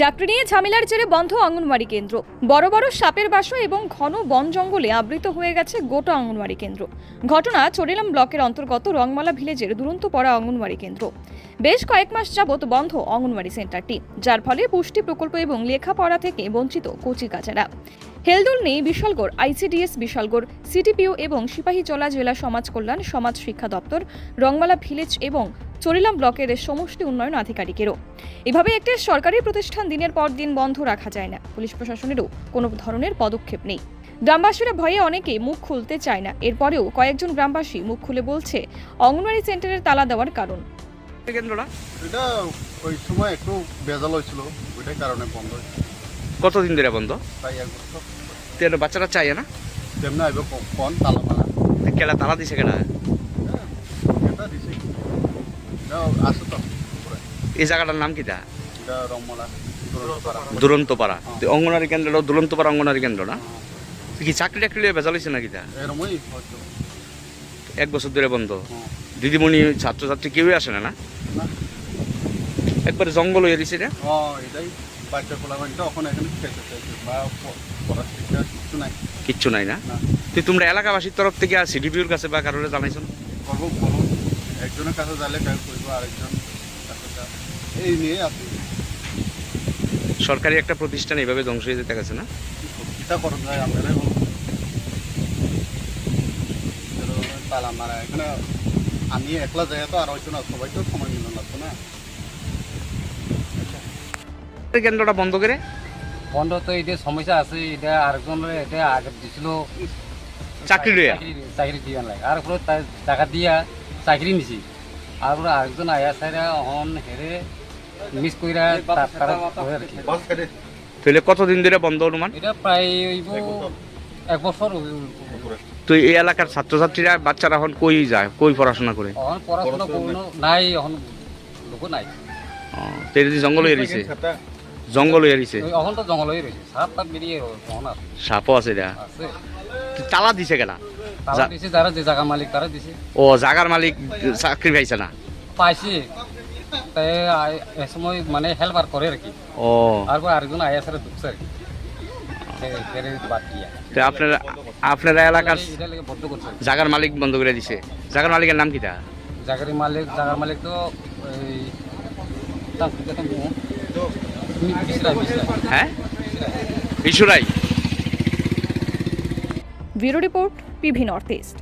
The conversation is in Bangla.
চাকরি নিয়ে ঝামেলার জেরে বন্ধ অঙ্গনওয়াড়ি কেন্দ্র। বড় বড় সাপের বাসা এবং ঘন বন জঙ্গলে আবৃত হয়ে গেছে গোটা অঙ্গনওয়াড়ি কেন্দ্র। ঘটনা চরিলাম ব্লকের অন্তর্গত রংমালা ভিলেজের দুরন্ত পড়া অঙ্গনওয়াড়ি কেন্দ্র। বেশ কয়েক মাস যাবৎ বন্ধ অঙ্গনওয়াড়ি সেন্টারটি, যার ফলে পুষ্টি প্রকল্প এবং লেখাপড়া থেকে বঞ্চিত কচি কাচারা হেলদুল নেই বিশালগড়, আইসিডিএস বিশালগড়, সিটিপিও এবং সিপাহীজলা জেলা সমাজ কল্যাণ, সমাজ শিক্ষা দপ্তর, রংমালা ভিলেজ এবং চরিলাম ব্লকের সমষ্টি উন্নয়ন আধিকারিকেরও। এভাবে একটি সরকারি প্রতিষ্ঠান দিনের পর দিন বন্ধ রাখা যায় না। পুলিশ প্রশাসনেরও কোনো ধরনের পদক্ষেপ নেই। গ্রামবাসীরা ভয়ে অনেকে মুখ খুলতে চায় না। এরপরেও কয়েকজন গ্রামবাসী মুখ খুলে বলছে, অঙ্গনওয়াড়ি সেন্টারের তালা দেওয়ার কারণ। এটা ওই সময় একটু বেজাল হয়েছিল, ওইটার কারণে বন্ধ হয়েছে। কতদিন ধরে বন্ধ? তেল বাচ্চারা চাই না? তেমনি আইব কন তালা মারা? কেলা তালা দিছে কেনা এটা আছে তো এই জায়গাটার নাম কিটা এটা রমলা দুরন্ত পাড়া অঙ্গনারী কেন্দ্র দুরন্ত পাড়া অঙ্গনারী কেন্দ্র না? কি চাকরি টাকরি বেজাল হয়েছে নাকি তা? এক বছর ধরে বন্ধ। হ্যাঁ। দিদিমণি ছাত্রছাত্রী কেউই আসে না না? একবারে জঙ্গল হয়ে দিছে রে? এটাই। বাচ্চা এখানে খেতে চাইছে বা প- পড়ার শিক্ষা কিছু নাই। কিচ্ছু নাই না? তোমরা এলাকাবাসীর তরফ থেকে আর সিডিপিওর কাছে বা কারোর জানাইছো? করব করব। একজনের কাছে কাজ করব আরেকজন এই নিয়ে সরকারি একটা প্রতিষ্ঠান এইভাবে ধ্বংস হয়ে যেতে গেছে না? কিতা করা যায় আপনারাই বলুন এরকম তালা এখানে আমি একলা যাই তো আর হয়তো না সবাই তো সময় মিলন লাগতো না। কেন্দ্রটা বন্ধ করে? বন্ধ তো এটা সমস্যা আছে এটা আরেকজন এটা আগে দিছিল। চাকরি লইয়া চাকরি- দিয়া লাগে আর উপরে তা- টাকা দিয়া চাকরি নিছি। আর উপরে আরেকজন আয়া সাইরা অহন হেরে মিস কইরা তা- তারা। তাহলে কতদিন ধরে বন্ধ অনুমান? এটা প্রায় এক বছর। তুই এই এলাকার ছাত্রছাত্রীরা বাচ্চারা এখন কই যায় কই পড়াশোনা করে? পড়াশোনা নাই অহন লোক নাই। তো জঙ্গল হয়ে রয়েছে জঙ্গল হয়ে রয়েছে অহন তো জঙ্গল হয়ে রয়েছে সাপ তাপ বেরিয়ে সাপও আছে। এটা তালা দিছে কেনা তারা যা- দিছে যারা যে জায়গা মালিক তারা দিছে। ও জাগার মালিক চাকরি পাইছে না? পাইছে। তাই সময় মানে হেল্পার করে আর কি। ও আর আরেকজন আয়া সারা ঢুকছে আর কি। আপনারা আপনারা এলাকার জাগার মালিক বন্ধ করে দিছে। জাগার মালিকের নাম কিটা জাগারি মালিক জাগার মালিক তো হ্যাঁ? Bureau report PV north east.